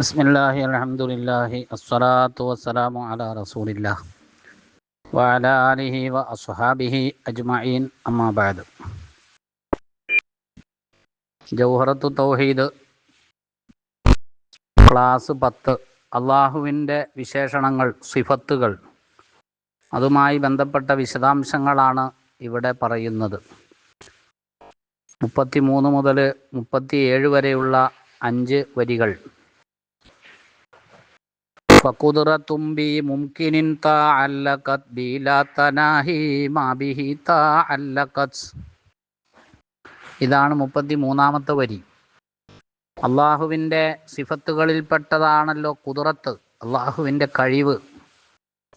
ബിസ്മില്ലാഹി അസ്സലാത്തു വസ്സലാമു വഅല ആലിഹി ജൗഹറത്തു തൗഹീദ് ക്ലാസ് പത്ത്. അള്ളാഹുവിന്റെ വിശേഷണങ്ങൾ സിഫത്തുകൾ. അതുമായി ബന്ധപ്പെട്ട വിശദാംശങ്ങളാണ് ഇവിടെ പറയുന്നത്. മുപ്പത്തി മൂന്ന് മുതൽ മുപ്പത്തിയേഴ് വരെയുള്ള അഞ്ച് വരികൾ. فقدرة بممكن تعلقت بلا تناهي ما به تعلقت ഇതാണ് മുപ്പത്തി മൂന്നാമത്തെ വരി അള്ളാഹുവിൻ്റെ സിഫത്തുകളിൽപ്പെട്ടതാണല്ലോ കുതിറത്ത് അള്ളാഹുവിൻ്റെ കഴിവ്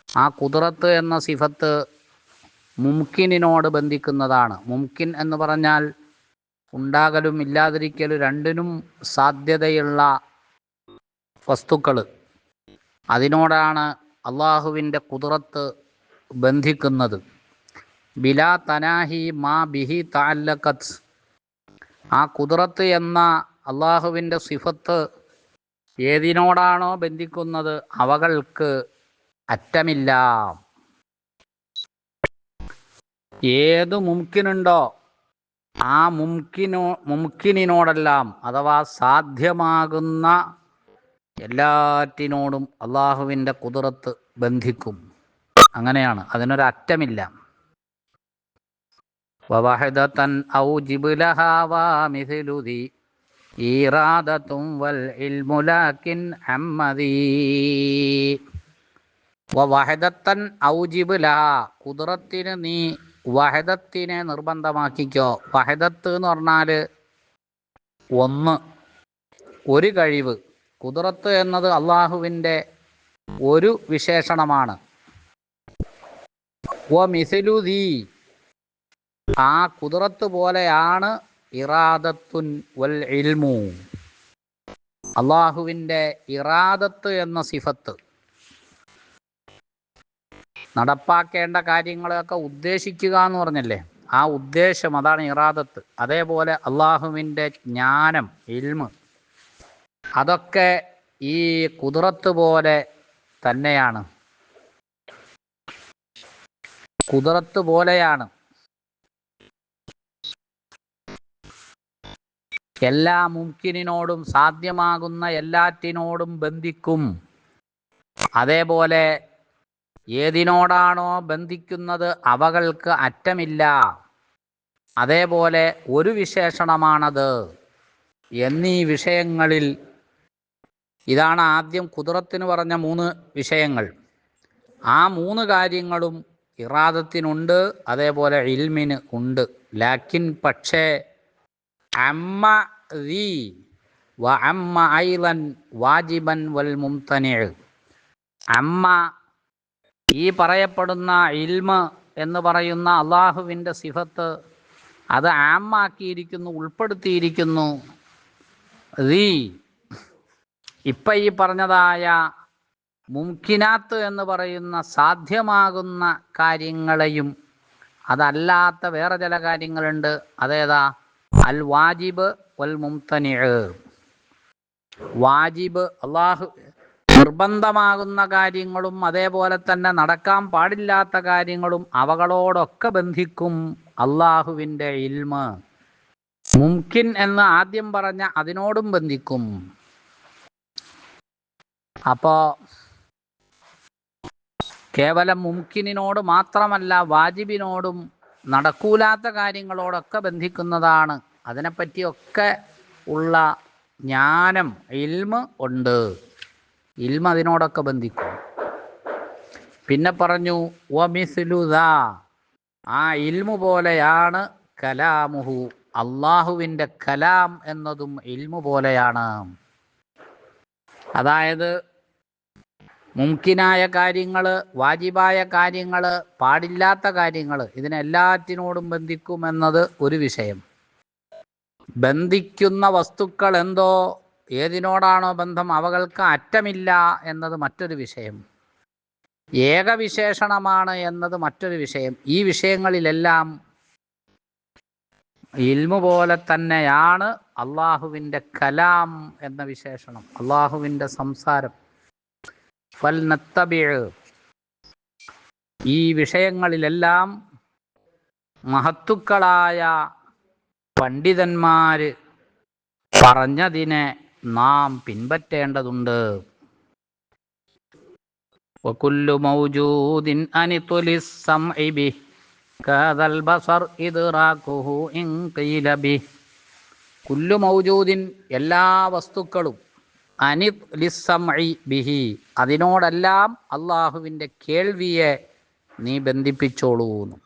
ആ കുതിറത്ത് എന്ന സിഫത്ത് മുംകിനിനോട് ബന്ധിക്കുന്നതാണ് മുംകിൻ എന്ന് പറഞ്ഞാൽ ഉണ്ടാകലും ഇല്ലാതിരിക്കലും രണ്ടിനും സാധ്യതയുള്ള വസ്തുക്കൾ അതിനോടാണ് അള്ളാഹുവിന്റെ കുതിറത്ത് ബന്ധിക്കുന്നത്. ബിലാ തനാഹി മാ ബിഹി താല്ലക്കത്ത് ആ കുതിറത്ത് എന്ന അള്ളാഹുവിന്റെ സിഫത്ത് ഏതിനോടാണോ ബന്ധിക്കുന്നത്? അവകൾക്ക് അറ്റമില്ല. ഏത് മുംകിനുണ്ടോ ആ മുംകിനോ മുംകിനിനോടെല്ലാം അഥവാ സാധ്യമാകുന്ന എല്ലാറ്റിനോടും അള്ളാഹുവിന്റെ കുതിരത്ത് ബന്ധിക്കും. അങ്ങനെയാണ്. അതിനൊരു അറ്റമില്ല വവഹദതൻ വൽ കുതിരത്തിന് നീ വഹദത്തിനെ നിർബന്ധമാക്കിക്കോ. വഹദത്ത് എന്ന് പറഞ്ഞാൽ ഒന്ന് ഒരു കഴിവ്. കുതിരത്ത് എന്നത് അള്ളാഹുവിന്റെ ഒരു വിശേഷണമാണ്. ഓ ആ കുതിരത്ത് പോലെയാണ് ഇറാദത്തുൻ വൽ ഇൽമു. അള്ളാഹുവിന്റെ ഇറാദത്ത് എന്ന സിഫത്ത്. നടപ്പാക്കേണ്ട കാര്യങ്ങളൊക്കെ ഉദ്ദേശിക്കുക എന്ന് പറഞ്ഞല്ലേ? ആ ഉദ്ദേശം അതാണ് ഇറാദത്ത്. അതേപോലെ അള്ളാഹുവിന്റെ ജ്ഞാനം ഇൽമ്. അതൊക്കെ ഈ കുതിരത്ത് പോലെ തന്നെയാണ്. കുതിരത്ത് പോലെയാണ്. എല്ലാ മുംകിനോടും സാധ്യമാകുന്ന എല്ലാറ്റിനോടും ബന്ധിക്കും. അതേപോലെ ഏതിനോടാണോ ബന്ധിക്കുന്നത് അവകൾക്ക് അറ്റമില്ല. അതേപോലെ ഒരു വിശേഷണമാണത്. എന്നീ വിഷയങ്ങളിൽ ഇതാണ് ആദ്യം കുതിരത്തിന് പറഞ്ഞ മൂന്ന് വിഷയങ്ങൾ. ആ മൂന്ന് കാര്യങ്ങളും ഇറാദത്തിനുണ്ട് അതേപോലെ ഇൽമിന് ഉണ്ട്. ലാക്കിൻ പക്ഷേ അമ്മ റീ വ അമ്മ ഐലൻ വാജിബൻ വൽ മുംതനി അമ്മ ഈ പറയപ്പെടുന്ന ഇൽമ എന്ന് പറയുന്ന അള്ളാഹുവിന്റെ സിഫത്ത് അത് ആമാക്കിയിരിക്കുന്നു ഉൾപ്പെടുത്തിയിരിക്കുന്നു. ദീ ഇപ്പം ഈ പറഞ്ഞതായ മുംകിനാത്ത് എന്ന് പറയുന്ന സാധ്യമാകുന്ന കാര്യങ്ങളെയും അതല്ലാത്ത വേറെ ചില കാര്യങ്ങളുണ്ട്. അതേതാ? അൽ വാജിബ് വൽ മുംതനി വാജിബ് അള്ളാഹു നിർബന്ധമാകുന്ന കാര്യങ്ങളും അതേപോലെ തന്നെ നടക്കാൻ പാടില്ലാത്ത കാര്യങ്ങളും അവകളോടൊക്കെ ബന്ധിക്കും അള്ളാഹുവിന്റെ ഇൽമ. മുംകിൻ എന്ന് ആദ്യം പറഞ്ഞ അതിനോടും ബന്ധിക്കും. അപ്പോൾ കേവലം മുംകിനിനോട് മാത്രമല്ല വാജിബിനോടും നടക്കൂലാത്ത കാര്യങ്ങളോടൊക്കെ ബന്ധിക്കുന്നതാണ്. അതിനെപ്പറ്റിയൊക്കെ ഉള്ള ജ്ഞാനം ഇൽമ ഉണ്ട്. ഇൽമ അതിനോടൊക്കെ ബന്ധിക്കും. പിന്നെ പറഞ്ഞു വമിസ്ലുദ ആ ഇൽമു പോലെയാണ് കലാമുഹു. അള്ളാഹുവിന്റെ കലാം എന്നതും ഇൽമു പോലെയാണ്. അതായത് മുംകിനായ കാര്യങ്ങൾ വാജിബായ കാര്യങ്ങൾ പാടില്ലാത്ത കാര്യങ്ങൾ ഇതിനെല്ലാറ്റിനോടും ബന്ധിക്കുമെന്നത് ഒരു വിഷയം. ബന്ധിക്കുന്ന വസ്തുക്കൾ എന്തോ ഏതിനോടാണോ ബന്ധം അവകൾക്ക് അറ്റമില്ല എന്നത് മറ്റൊരു വിഷയം. ഏകവിശേഷണമാണ് എന്നത് മറ്റൊരു വിഷയം. ഈ വിഷയങ്ങളിലെല്ലാം ഇൽമു പോലെ തന്നെയാണ് അള്ളാഹുവിന്റെ കലാം എന്ന വിശേഷണം അള്ളാഹുവിന്റെ സംസാരം. ഫൽ നത്തബിഴ് ഈ വിഷയങ്ങളിലെല്ലാം മഹത്തുക്കളായ പണ്ഡിതന്മാര് പറഞ്ഞതിനെ നാം പിൻപറ്റേണ്ടതുണ്ട് وكل موجود أن طلي السمع به كذا البصر إدراكه إن قيل به كل موجود എല്ലാ വസ്തുക്കളും അനിത് ലിസ്സംഇ ബിഹി. അതിനോടെല്ലാം അള്ളാഹുവിന്റെ കേൾവിയെ നീ ബന്ധിപ്പിച്ചോളൂ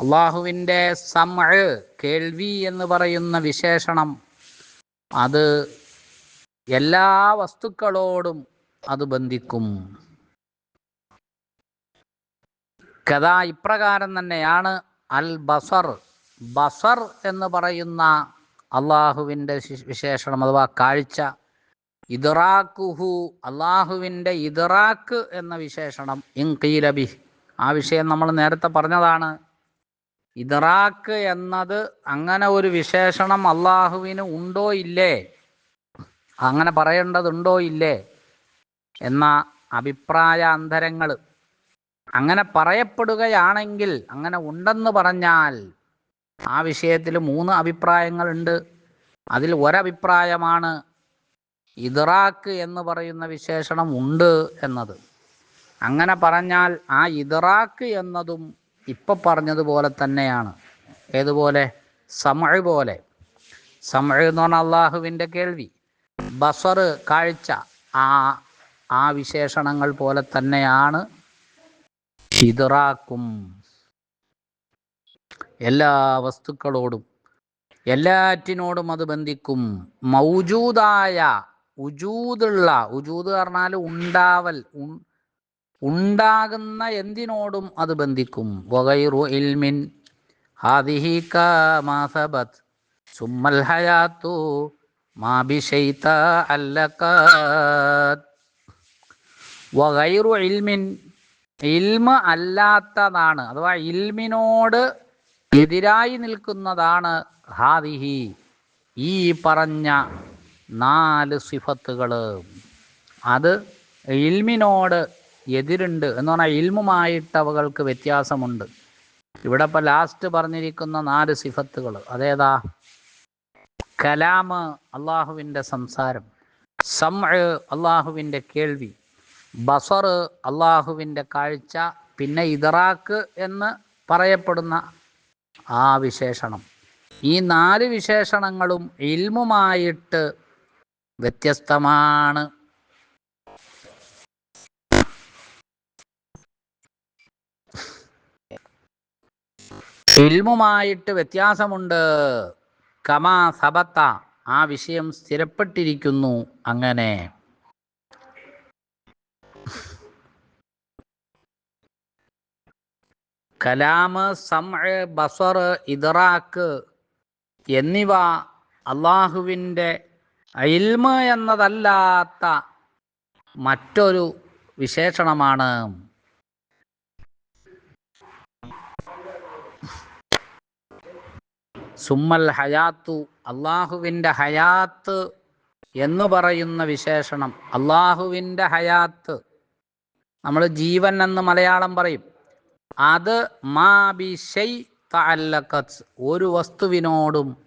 അള്ളാഹുവിന്റെ സമ കേൾവി എന്ന് പറയുന്ന വിശേഷണം അത് എല്ലാ വസ്തുക്കളോടും അത് ബന്ധിക്കും. കഥ ഇപ്രകാരം തന്നെയാണ് അൽ ബസർ. ബസർ എന്ന് പറയുന്ന അള്ളാഹുവിന്റെ വിശേഷണം അഥവാ കാഴ്ച ഇദറാക്കുഹു അള്ളാഹുവിന്റെ ഇദറാക്ക് എന്ന വിശേഷണം. ഇൻകീലബി ആ വിഷയം നമ്മൾ നേരത്തെ പറഞ്ഞതാണ്. ഇദറാക്ക് എന്നത് അങ്ങനെ ഒരു വിശേഷണം അള്ളാഹുവിന് ഉണ്ടോ ഇല്ലേ? അങ്ങനെ പറയേണ്ടതുണ്ടോ ഇല്ലേ? എന്ന അഭിപ്രായ അന്തരങ്ങൾ അങ്ങനെ പറയപ്പെടുകയാണെങ്കിൽ അങ്ങനെ ഉണ്ടെന്ന് പറഞ്ഞാൽ ആ വിഷയത്തിൽ മൂന്ന് അഭിപ്രായങ്ങളുണ്ട്. അതിൽ ഒരഭിപ്രായമാണ് ഇദറാക്ക് എന്ന് പറയുന്ന വിശേഷണം ഉണ്ട് എന്നത്. അങ്ങനെ പറഞ്ഞാൽ ആ ഇതറാക്ക് എന്നതും ഇപ്പം പറഞ്ഞതുപോലെ തന്നെയാണ്. ഏതുപോലെ? സമഴ് പോലെ. സമഴ് എന്ന് പറഞ്ഞാൽ അള്ളാഹുവിന്റെ കേൾവി. ബസർ കാഴ്ച ആ ആ വിശേഷണങ്ങൾ പോലെ തന്നെയാണ് ഇതറാക്കും എല്ലാ വസ്തുക്കളോടും എല്ലാറ്റിനോടും അത് ബന്ധിക്കും. മൗജൂദായ ഉജൂതുള്ള ഉജൂത് പറഞ്ഞാൽ ഉണ്ടാവൽ ഉണ്ടാകുന്ന എന്തിനോടും അത് ബന്ധിക്കും. വഗൈറു ഇൽമിൻ ഹാദിഹി കാമാ സബത് സുമ്മൽ ഹയാത്തു മാ അല്ലക്കാത് വഗൈറു ഇൽമിൻ ഇൽമ അല്ലാത്തതാണ് അഥവാ ഇൽമിനോട് എതിരായി നിൽക്കുന്നതാണ് ഹാദിഹി. ഈ പറഞ്ഞ നാല് സിഫത്തുകൾ അത് ഇൽമിനോട് എതിരുണ്ട് എന്ന് പറഞ്ഞാൽ ഇൽമുമായിട്ട് അവകൾക്ക് വ്യത്യാസമുണ്ട്. ഇവിടെ ഇപ്പോൾ ലാസ്റ്റ് പറഞ്ഞിരിക്കുന്ന നാല് സിഫത്തുകൾ അതേതാ? കലാമ് അള്ളാഹുവിന്റെ സംസാരം. സം അള്ളാഹുവിന്റെ കേൾവി. ബസർ അള്ളാഹുവിന്റെ കാഴ്ച. പിന്നെ ഇതറാക്ക് എന്ന് പറയപ്പെടുന്ന ആ വിശേഷണം. ഈ നാല് വിശേഷണങ്ങളും ഇൽമുമായിട്ട് വ്യത്യസ്തമാണ്. ഫിൽമുമായിട്ട് വ്യത്യാസമുണ്ട്. കമാ സബത്ത ആ വിഷയം സ്ഥിരപ്പെട്ടിരിക്കുന്നു അങ്ങനെ. കലാമ് സംഅ് ബസർ ഇതറാക്ക് എന്നിവ അള്ളാഹുവിന്റെ ഇൽമ എന്നതല്ലാത്ത മറ്റൊരു വിശേഷണമാണ്. സുമ്മൽ ഹയാത്തു അള്ളാഹുവിന്റെ ഹയാത്ത് എന്ന് പറയുന്ന വിശേഷണം. അള്ളാഹുവിന്റെ ഹയാത്ത്. നമ്മൾ ജീവൻ എന്ന് മലയാളം പറയും. അത് മാ ബി ഷെയ് ഒരു വസ്തുവിനോടും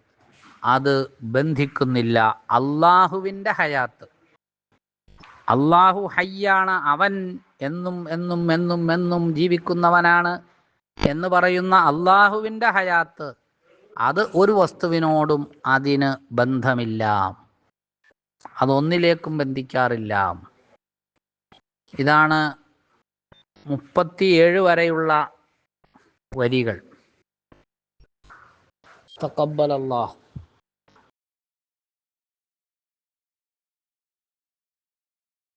അത് ബന്ധിക്കുന്നില്ല. അള്ളാഹുവിന്റെ ഹയാത്ത്. അള്ളാഹു ഹയ്യാണ് അവൻ എന്നും എന്നും എന്നും എന്നും ജീവിക്കുന്നവനാണ് എന്ന് പറയുന്ന അള്ളാഹുവിന്റെ ഹയാത്ത് അത് ഒരു വസ്തുവിനോടും അതിന് ബന്ധമില്ല. അതൊന്നിലേക്കും ബന്ധിക്കാറില്ല. ഇതാണ് മുപ്പത്തിയേഴ് വരെയുള്ള വരികൾ. തക്കബൽ